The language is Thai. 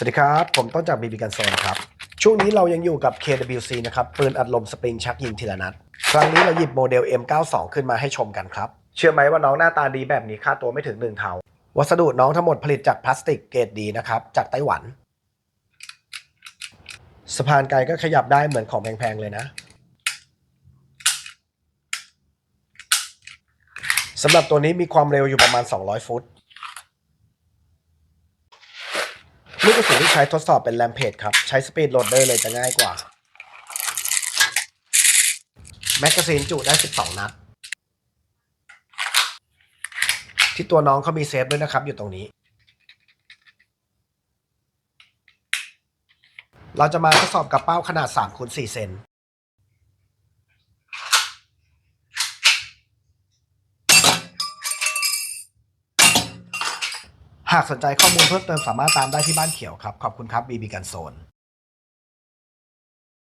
สวัสดีครับ ผมต้นจากบีบีกันโซนครับ ช่วงนี้เรายังอยู่กับ KWC นะครับ ปืนอัดลมสปริงชักยิงทีละนัด ครั้งนี้เราหยิบโมเดล M92 ขึ้นมาให้ชมกันครับ เชื่อไหมว่าน้องหน้าตาดีแบบนี้ค่าตัวไม่ถึง1เท่า วัสดุน้องทั้งหมดผลิตจากพลาสติกเกรดดีนะครับ จากไต้หวัน สะพานไกลก็ขยับได้เหมือนของแพงๆเลยนะสำหรับตัวนี้มีความเร็วอยู่ประมาณ 200 ฟุต ลูกกระสุนที่ใช้ทดสอบเป็นแรมเพจครับ ใช้สปีดโหลดเดอร์เลยจะง่ายกว่า แมกกาซีนจุได้ 12 นัด ที่ตัวน้องเขามีเซฟด้วยนะครับ อยู่ตรงนี้ เราจะมาทดสอบกับเป้าขนาด3คูณ4เซน หากสนใจข้อมูลเพิ่มเติมสามารถตามได้ที่บ้านเขียวครับ ขอบคุณครับบีบีกันโซน